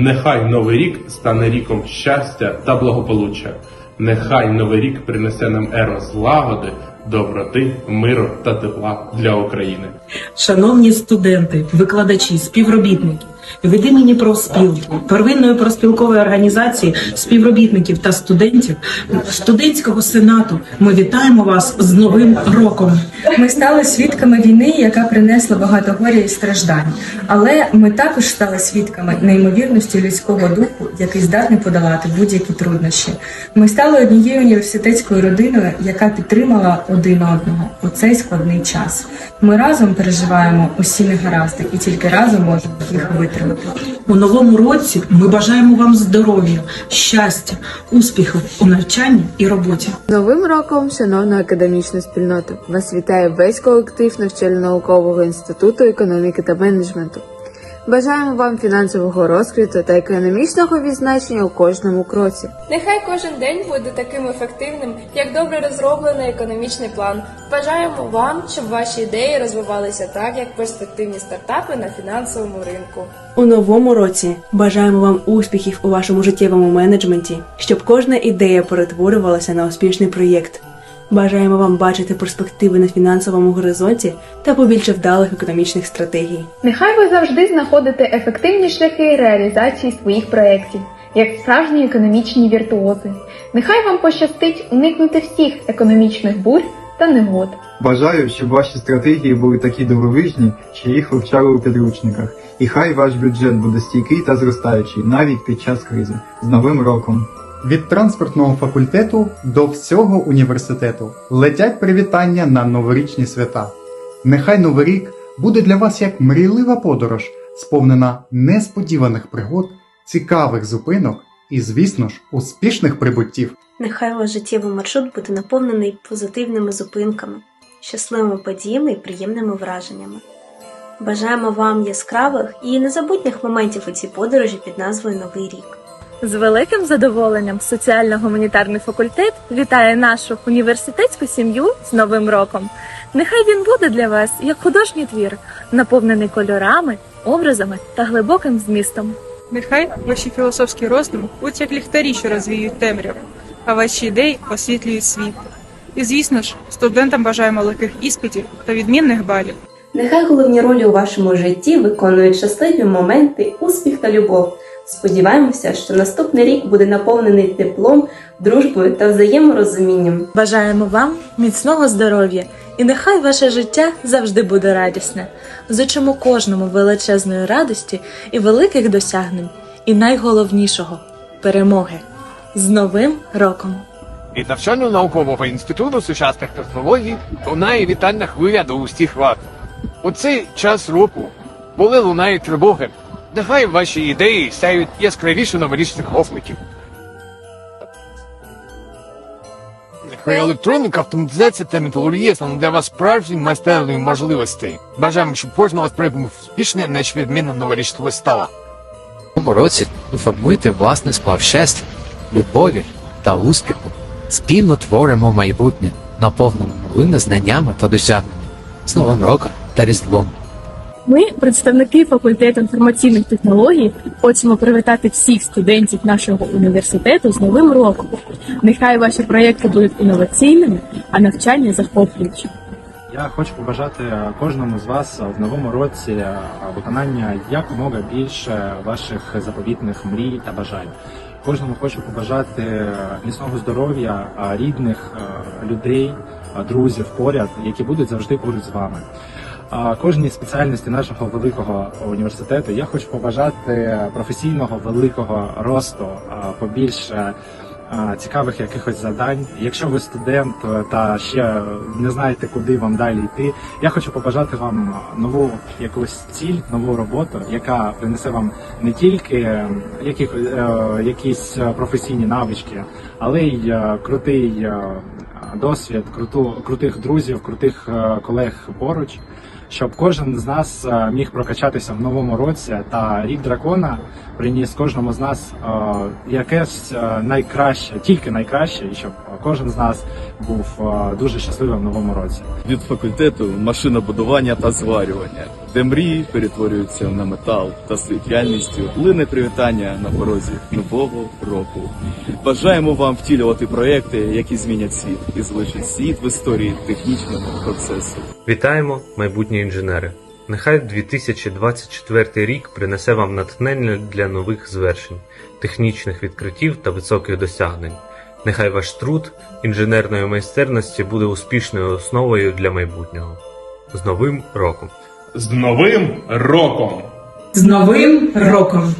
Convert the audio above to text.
Нехай новий рік стане ріком щастя та благополуччя. Нехай новий рік принесе нам еру злагоди, доброти, миру та тепла для України. Шановні студенти, викладачі, співробітники, від імені профспілки, первинної проспілкової організації співробітників та студентів студентського сенату, ми вітаємо вас з Новим роком. Ми стали свідками війни, яка принесла багато горя і страждань. Але ми також стали свідками неймовірності людського духу, який здатний подолати будь-які труднощі. Ми стали однією університетською родиною, яка підтримала один одного у цей складний час. Ми разом переживаємо усі негаразди і тільки разом можемо їх витримати. У новому році ми бажаємо вам здоров'я, щастя, успіхів у навчанні і роботі. Новим роком, шановна академічна спільнота, вас вітає весь колектив навчально-наукового інституту економіки та менеджменту. Бажаємо вам фінансового розквіту та економічного відзначення у кожному кроці. Нехай кожен день буде таким ефективним, як добре розроблений економічний план. Бажаємо вам, щоб ваші ідеї розвивалися так, як перспективні стартапи на фінансовому ринку. У новому році бажаємо вам успіхів у вашому життєвому менеджменті, щоб кожна ідея перетворювалася на успішний проєкт. Бажаємо вам бачити перспективи на фінансовому горизонті та побільше вдалих економічних стратегій. Нехай ви завжди знаходите ефективні шляхи реалізації своїх проєктів, як справжні економічні віртуози. Нехай вам пощастить уникнути всіх економічних бурь та негод. Бажаю, щоб ваші стратегії були такі дивовижні, що їх вивчали у підручниках. І хай ваш бюджет буде стійкий та зростаючий навіть під час кризи. З Новим роком! Від транспортного факультету до всього університету летять привітання на новорічні свята. Нехай новий рік буде для вас як мрійлива подорож, сповнена несподіваних пригод, цікавих зупинок і, звісно ж, успішних прибуттів. Нехай ваш життєвий маршрут буде наповнений позитивними зупинками, щасливими подіями і приємними враженнями. Бажаємо вам яскравих і незабутніх моментів у цій подорожі під назвою Новий рік. З великим задоволенням соціально-гуманітарний факультет вітає нашу університетську сім'ю з Новим роком. Нехай він буде для вас як художній твір, наповнений кольорами, образами та глибоким змістом. Нехай ваші філософські роздуми будуть як ліхтарі, що розвіюють темряву, а ваші ідеї освітлюють світ. І звісно ж, студентам бажаємо легких іспитів та відмінних балів. Нехай головні ролі у вашому житті виконують щасливі моменти, успіх та любов. Сподіваємося, що наступний рік буде наповнений теплом, дружбою та взаєморозумінням. Бажаємо вам міцного здоров'я і нехай ваше життя завжди буде радісне. Зичимо кожному величезної радості і великих досягнень, і найголовнішого перемоги з Новим роком! Від навчально-наукового інституту сучасних технологій лунає вітальна хвиля до усіх вас. У цей час року, коли лунає тривоги, нехай ваші ідеї сяють яскравіше новорічних офликів. Нехай електроніка, автоматизація та металургія стануть для вас справжнім майстерною можливостей. Бажаємо, щоб кожного з прибув успішне, наче відмінно новорічного вистава. У цьому році формуйте власний сплав щастя, любові та успіху. Спільно творимо майбутнє, наповнене новими знаннями та досягненнями. З Новим роком та Різдвом. Ми, представники факультету інформаційних технологій, хочемо привітати всіх студентів нашого університету з Новим роком. Нехай ваші проєкти будуть інноваційними, а навчання захоплюючим. Я хочу побажати кожному з вас в новому році виконання якомога більше ваших заповітних мрій та бажань. Кожному хочу побажати міцного здоров'я, рідних людей, друзів поряд, які будуть завжди поруч з вами. Кожній спеціальності нашого великого університету я хочу побажати професійного великого росту, побільше цікавих якихось завдань. Якщо ви студент та ще не знаєте, куди вам далі йти, я хочу побажати вам нову якусь ціль, нову роботу, яка принесе вам не тільки яких, якісь професійні навички, але й крутий досвід, круту, крутих друзів, крутих колег поруч. щоб кожен з нас е, міг прокачатися в новому році, та рік дракона приніс кожному з нас е, якесь е, найкраще, тільки найкраще, і щоб кожен з нас був е, дуже щасливим в новому році. від факультету машинобудування та зварювання, де мрії перетворюються на метал та світ реальністю лине привітання на порозі нового року. Бажаємо вам втілювати проекти, які змінять світ і залишать світ в історії технічного процесу. Вітаємо, майбутні інженери! Нехай 2024 рік принесе вам натхнення для нових звершень, технічних відкриттів та високих досягнень. Нехай ваш труд інженерної майстерності буде успішною основою для майбутнього. З Новим роком! З Новим роком! З Новим роком!